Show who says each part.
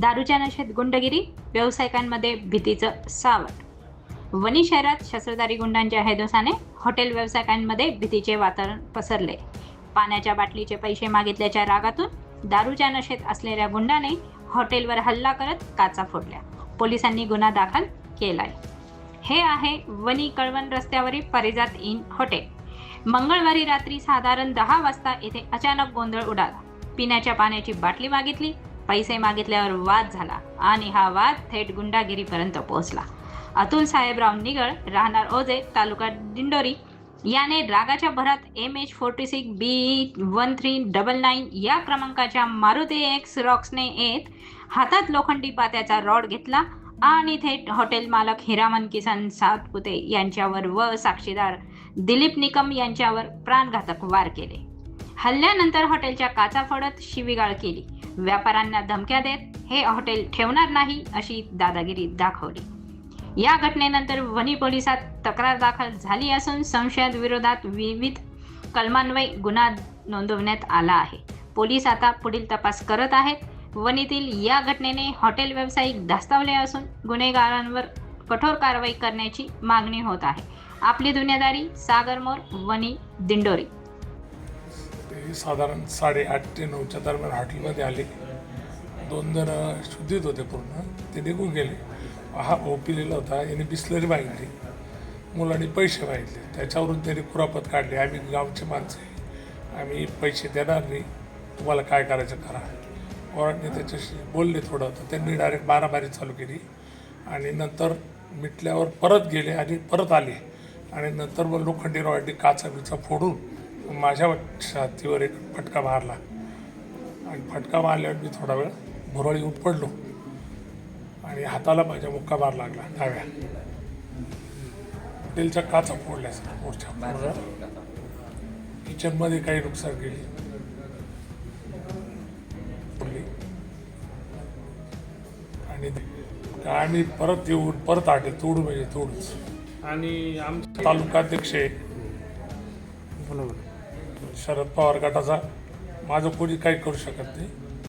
Speaker 1: दारूच्या नशेत गुंडगिरी व्यावसायिकांमध्ये भीतीचं सावट. वणी शहरात शस्त्रधारी गुंडांच्या हैदोसाने हॉटेल व्यावसायिकांमध्ये भीतीचे वातावरण पसरले. पाण्याच्या बाटलीचे पैसे मागितल्याच्या रागातून दारूच्या नशेत असलेल्या गुंडाने हॉटेलवर हल्ला करत काचा फोडल्या. पोलिसांनी गुन्हा दाखल केलाय. हे आहे वनी कळवण रस्त्यावरील परिजात इन हॉटेल. मंगळवारी रात्री साधारण दहा वाजता येथे अचानक गोंधळ उडाला. पिण्याच्या पाण्याची बाटली मागितली. पैसे मागितल्यावर वाद झाला आणि हा वाद थेट गुंडागिरीपर्यंत पोहोचला. अतुल साहेबराव निगळ राहणार ओझे तालुका दिंडोरी याने रागाच्या भरात M H forty six B one three double nine या क्रमांकाच्या मारुती एक्स रॉक्सने येत हातात लोखंडी पात्याचा रॉड घेतला आणि थेट हॉटेल मालक हिरामन किसन सातपुते यांच्यावर व साक्षीदार दिलीप निकम यांच्यावर प्राणघातक वार केले. हल्ल्यानंतर हॉटेलच्या काचा फडत शिवीगाळ केली. व्यापाऱ्यांना धमक्या देत हे हॉटेल ठेवणार नाही अशी दादागिरी दाखवली. या घटनेनंतर वणी पोलिसात तक्रार दाखल झाली असून संशयात विरोधात विविध कलमान्वये गुन्हा नोंदवण्यात आला आहे. पोलीस आता पुढील तपास करत आहेत. वणीतील या घटनेने हॉटेल व्यावसायिक धास्तावले असून गुन्हेगारांवर कठोर कारवाई करण्याची मागणी होत आहे. आपली दुनियादारी सागरमोर वनी वणी दिंडोरी.
Speaker 2: ते साधारण साडेआठ ते नऊच्या दरम्यान हॉटेलमध्ये आले. दोन जण शुद्धीत होते पूर्ण. ते निघून गेले. हा भाऊ पिलेला होता. याने बिस्लरी मागितली. मुलांनी पैसे मागितले. त्याच्यावरून त्यांनी कुरापत काढली. आम्ही गावचे माणसं आम्ही पैसे देणार नाही. तुम्हाला काय करायचं करा. वॉरंटने त्याच्याशी बोलले थोडं. तर त्यांनी डायरेक्ट मारामारी चालू केली. आणि नंतर मिटल्यावर परत गेले आणि परत आले. आणि नंतर मग लोखंडी रॉयडी काचा बिचा फोडून माझ्या छातीवर एक फटका मारला. आणि फटका मारल्यावर मी थोडा वेळ भुरळ येऊन पडलो. आणि हाताला माझ्या मुक्का मार लागला डाव्या. हॉटेलच्या काचा फोडल्या सर मोठ्या किचनमध्ये काही नुकसान केली. पडली. आणि आम्ही परत येऊन परत आटे तोडू म्हणजे तोडूच.
Speaker 3: आणि आमच्या
Speaker 2: तालुकाध्यक्ष आहे.
Speaker 3: बोला बोला
Speaker 2: शरद पवार गटाचा. माझं कोणी काही करू शकत नाही.